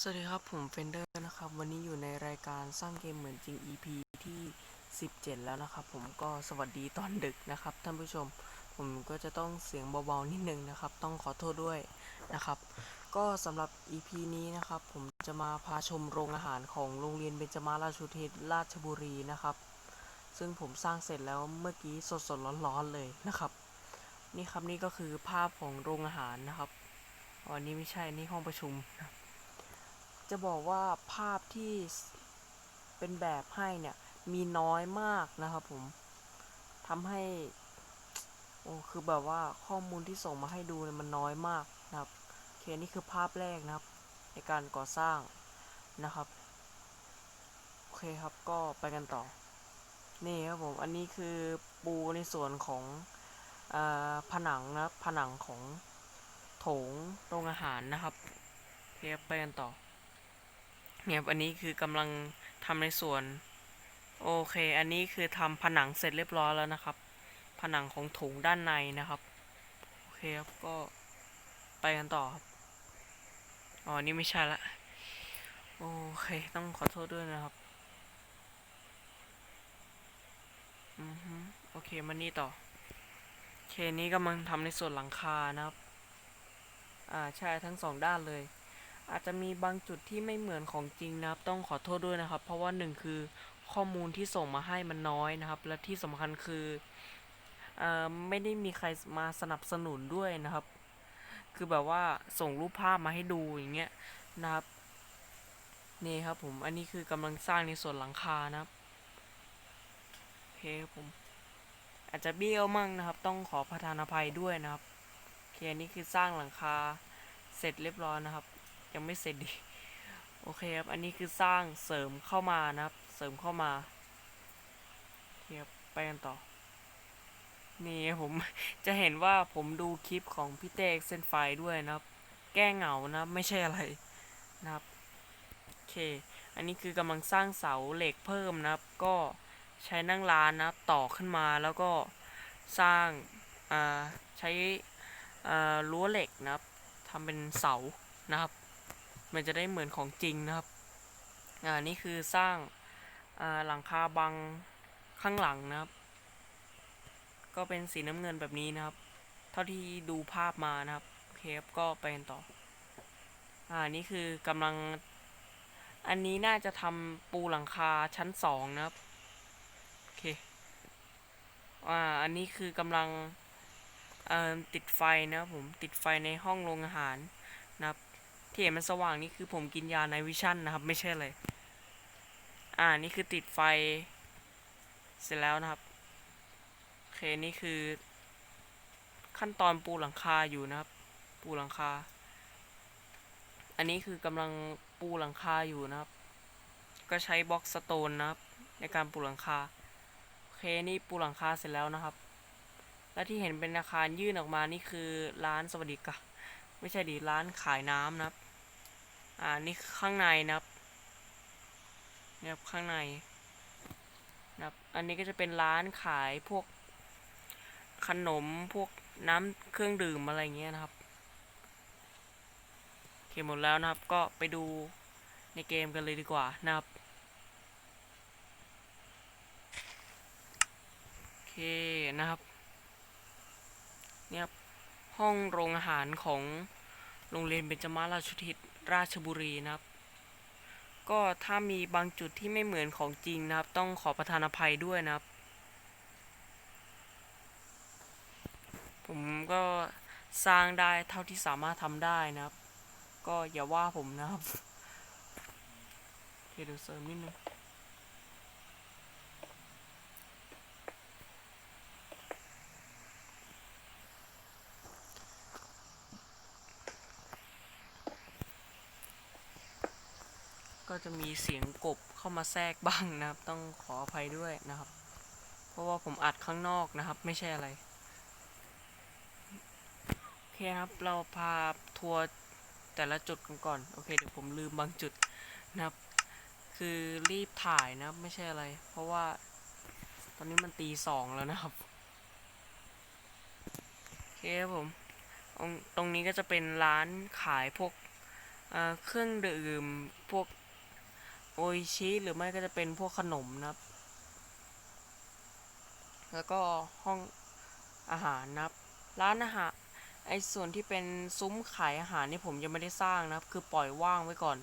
สวัสดีครับ ผมเฟนเดอร์นะครับ วันนี้อยู่ในรายการสร้างเกมเหมือนจริง EP ที่ 17 แล้วนะครับ ผมก็สวัสดีตอนดึกนะครับท่านผู้ชม ผมก็จะต้องเสียงเบาๆนิดนึงนะครับ ต้องขอโทษด้วยนะครับ ก็สำหรับ EP นี้นะครับ ผมจะมาพาชมโรงอาหารของโรงเรียนเบญจมาราชุเทศราชบุรีนะครับ ซึ่งผมสร้างเสร็จแล้วเมื่อกี้สดๆร้อนๆเลยนะครับ นี่ครับนี่ก็คือภาพของโรงอาหารนะครับอ๋อนี่ไม่ใช่นี่ห้องประชุมนะ จะบอกว่าภาพที่เป็นแบบให้เนี่ยมีน้อยมากนะครับผมทำให้โอ้คือแบบว่าข้อมูลที่ส่งมาให้ดูเนี่ยมันน้อยมากนะครับโอเคนี่คือภาพแรกนะครับ ในการก่อสร้างนะครับโอเคครับก็ไปกันต่อ นี่ครับผมอันนี้คือปูในส่วนของอผนังนะผนังของโถงโรงอาหารนะครับโอเคครับไปกันต่อ เนี่ยอันนี้คือกำลังทำในส่วน โอเค อันนี้คือทำผนังเสร็จเรียบร้อยแล้วนะครับ ผนังของโถงด้านในนะครับ โอเคครับ ก็ไปกันต่อครับ อ๋อ นี่ไม่ใช่ละ โอเค ต้องขอโทษด้วยนะครับ อือฮึโอเค มานี่ต่อโอเคนี้กำลังทำในส่วนหลังคานะครับ อ่า ใช่ทั้งสองด้านเลย อาจจะมีบางจุดที่ไม่เหมือนของจริงนะครับ ต้องขอโทษด้วยนะครับ เพราะว่าหนึ่งคือข้อมูลที่ส่งมาให้มันน้อยนะครับ และที่สำคัญคือเอ่อไม่ได้มีใครมาสนับสนุนด้วยนะครับ คือแบบว่าส่งรูปภาพมาให้ดูอย่างเงี้ยนะครับนี่ครับผมอันนี้คือกำลังสร้างในส่วนหลังคานะครับโอเคครับผม อาจจะเบี้ยวมั่งนะครับ ต้องขอประทานอภัยด้วยนะครับโอเคอันนี้คือสร้างหลังคาเสร็จเรียบร้อยนะครับ ยังไม่เสร็จดีโอเคครับ อันนี้คือสร้างเสริมเข้ามานะครับ เสริมเข้ามาเคครับไปกันต่อ นี่ผมจะเห็นว่าผมดูคลิปของพี่เต้เส้นไฟด้วยนะครับ แก้เหงานะไม่ใช่อะไรนะครับโอเค อันนี้คือกำลังสร้างเสาเหล็กเพิ่มนะครับ ก็ใช้นั่งร้านนะครับต่อขึ้นมาแล้วก็สร้างใช้รั้วเหล็กนะครับทำเป็นเสานะครับ มันจะได้เหมือนของจริงนะครับ อ่า นี่คือสร้างอ่าหลังคาบังข้างหลังนะครับ ก็เป็นสีน้ำเงินแบบนี้นะครับ เท่าที่ดูภาพมานะครับเคครับก็ไปกันต่อ อ่า นี่คือกำลัง อันนี้น่าจะทำปูหลังคาชั้นสองนะครับ โอเค อ่า อันนี้คือกำลังติดไฟนะครับผม ติดไฟในห้องโรงอาหาร ที่เห็นมันสว่างนี่คือผมกินยาในวิชั่นนะครับ ไม่ใช่เลย อ่านี่คือติดไฟ เสร็จแล้วนะครับโอเคนี่คือ ขั้นตอนปูหลังคาอยู่นะครับ ปูหลังคา อันนี้คือกำลังปูหลังคาอยู่นะครับ ก็ใช้บล็อกสโตนนะครับ ในการปูหลังคาโอเคนี่ปูหลังคาเสร็จแล้วนะครับและที่เห็นเป็นอาคารยื่นออกมานี่คือร้านสวัสดิการไม่ใช่ดิร้านขายน้ำนะครับ อ่านี่ข้างในนะครับเนี่ยครับข้างในนะครับอันนี้ก็จะเป็นร้านขายพวกขนมพวกน้ำเครื่องดื่มอะไรเงี้ยนะครับโอเคหมดแล้วนะครับก็ไปดูในเกมกันเลยดีกว่านะครับโอเคนะครับเนี่ยห้องโรงอาหารของโรงเรียนเบญจมาราชุทิศ ราชบุรีนะครับ ก็ถ้ามีบางจุดที่ไม่เหมือนของจริงนะครับ ต้องขอประทานอภัยด้วยนะครับ ผมก็สร้างได้เท่าที่สามารถทำได้นะครับ ก็อย่าว่าผมนะครับเคเดี๋ยวเสริมนิดนึง ก็จะมีเสียงกบเข้ามาแทรกบ้างนะครับ ต้องขออภัยด้วยนะครับ เพราะว่าผมอัดข้างนอกนะครับ ไม่ใช่อะไรโอเคครับ เราพาทัวร์แต่ละจุดกันก่อน โอเค เดี๋ยวผมลืมบางจุดนะครับ คือรีบถ่ายนะครับ ไม่ใช่อะไร เพราะว่า ตอนนี้มันตีสองแล้วนะครับโอเคครับผม ตรงนี้ก็จะเป็นร้านขายพวกเครื่องดื่มพวก โอชิหรือไม่ก็จะเป็นพวกขนมนะครับ แล้วก็ห้องอาหารนะครับ ร้านอาหารไอ้ส่วนที่เป็นซุ้มขายอาหารนี่ผมยังไม่ได้สร้างนะครับ คือปล่อยว่างไว้ก่อน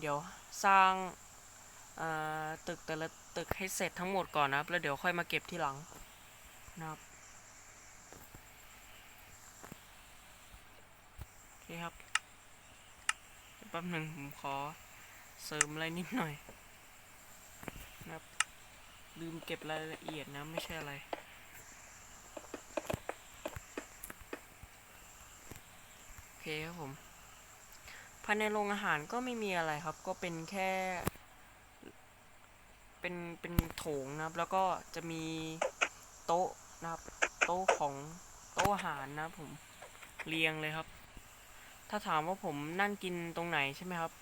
เดี๋ยวสร้างาตึกแต่ละตึกให้เสร็จทั้งหมดก่อนนะครับ แล้วเดี๋ยวค่อยมาเก็บที่หลังนะครับโอเคครับแป๊บหนึ่งผมขอ เสริมอะไรนิดหน่อยนะครับลืมเก็บรายละเอียดนะไม่ใช่อะไรโอเคครับผมภายในโรงอาหารก็ไม่มีอะไรครับ ก็เป็นแค่ เป็นเป็นโถงนะครับ แล้วก็จะมีโต๊ะนะครับ โต๊ะของโต๊ะอาหารนะครับผมเรียงเลยครับ ถ้าถามว่าผมนั่งกินตรงไหนใช่ไหมครับ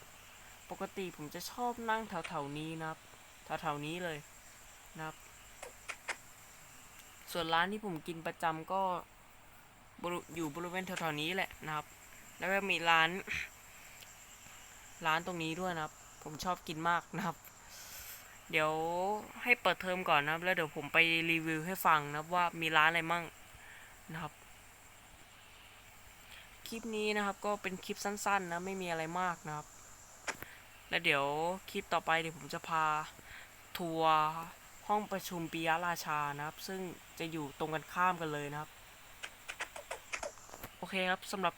ปกติผมจะชอบนั่งแถวๆนี้นะครับแถวๆนี้เลยนะครับ ส่วนร้านที่ผมกินประจำก็อยู่บริเวณแถวๆนี้แหละนะครับ แล้วก็มีร้าน ร้านตรงนี้ด้วยนะครับ ผมชอบกินมากนะครับ เดี๋ยวให้เปิดเทอมก่อนนะครับ แล้วเดี๋ยวผมไปรีวิวให้ฟังนะครับว่ามีร้านอะไรมั่งนะครับ คลิปนี้นะครับก็เป็นคลิปสั้นๆนะไม่มีอะไรมากนะครับ แล้วเดี๋ยวคลิปต่อไปเดี๋ยวผมจะพาทัวร์ห้องประชุมปิยราชานะครับ ซึ่งจะอยู่ตรงกันข้ามกันเลยนะครับ โอเคครับสำหรับ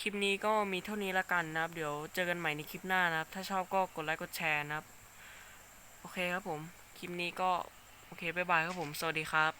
คลิปนี้ก็มีเท่านี้ละกันนะครับ เดี๋ยวเจอกันใหม่ในคลิปหน้านะครับ ถ้าชอบก็กดไลค์กดแชร์นะครับ โอเคครับผม คลิปนี้ก็ โอเค บ๊ายบายครับผม สวัสดีครับ